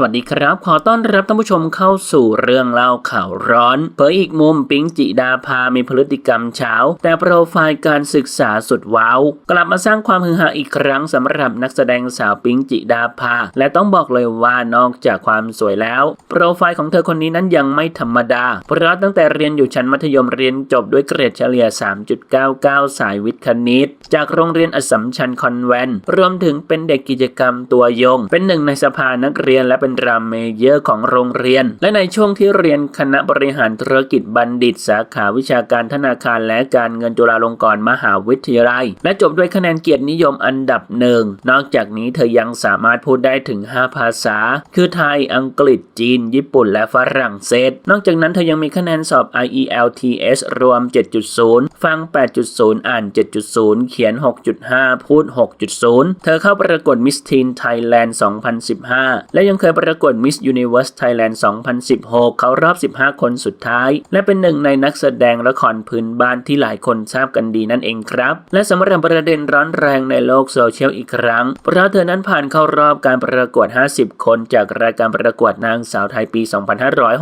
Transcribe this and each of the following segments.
สวัสดีครับ ขอต้อนรับท่านผู้ชมเข้าสู่เรื่องเล่าข่าวร้อน เผยอีกมุมปิงจิดาพามีพฤติกรรมเช้า แต่โปรไฟล์การศึกษาสุดว้าว กลับมาสร้างความฮือฮาอีกครั้งสำหรับนักแสดงสาวปิงจิดาพา และต้องบอกเลยว่านอกจากความสวยแล้ว โปรไฟล์ของเธอคนนี้นั้นยังไม่ธรรมดา เพราะตั้งแต่เรียนอยู่ชั้นมัธยมเรียนจบด้วยเกรดเฉลี่ย 3.99 สายวิทย์คณิต จากโรงเรียนอัสสัมชัญคอนแวนต์รวมถึงเป็นเด็กกิจกรรมตัวยง เป็นหนึ่งในสภานักเรียนและเป็นรามเมเยอร์ของโรงเรียน และในช่วงที่เรียนคณะบริหารธุรกิจบัณฑิต สาขาวิชาการธนาคารและการเงินจุฬาลงกรณ์มหาวิทยาลัย และจบด้วยคะแนนเกียรตินิยมอันดับหนึ่งนอกจากนี้เธอยังสามารถพูดได้ถึง 5 ภาษา คือไทย อังกฤษ จีน ญี่ปุ่น และฝรั่งเศส นอกจากนั้นเธอยังมีคะแนนสอบ IELTS รวม 7.0 ฟัง 8.0 อ่าน 7.0 เขียน 6.5 พูด 6.0 เธอเข้าประกวด Miss Teen Thailand 2015 และยังเคยประกวด Miss Universe Thailand 2016 เขารอบ 15 คนสุดท้าย และเป็นหนึ่งในนักแสดงละครพื้นบ้านที่หลายคนทราบกันดีนั่นเองครับ และสำหรับประเด็นร้อนแรงในโลกโซเชียลอีกครั้ง เพราะเธอนั้นผ่านเข้ารอบการประกวด 50 คนจากรายการประกวดนางสาวไทยปี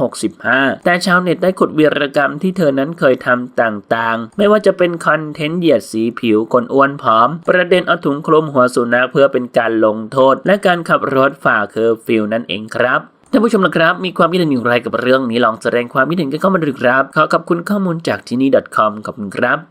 2565 แต่ชาวเน็ตได้ขุดวีรกรรมที่เธอนั้นเคยทำต่างๆ ไม่ว่าจะเป็นคอนเทนต์เหยียดสีผิวคนอ้วนผอม ประเด็นเอาถุงคลุมหัวสุนัขเพื่อเป็นการลงโทษ และการขับรถฝ่าเคอร์ฟิวนั่นเองครับท่านผู้ชมนะครับ มีความคิดเห็นอย่างไรกับเรื่องนี้ลองแสดงความคิดเห็นกันเข้ามาดูครับ ขอขอบคุณข้อมูลจากที่นี่ .com ขอบคุณครับ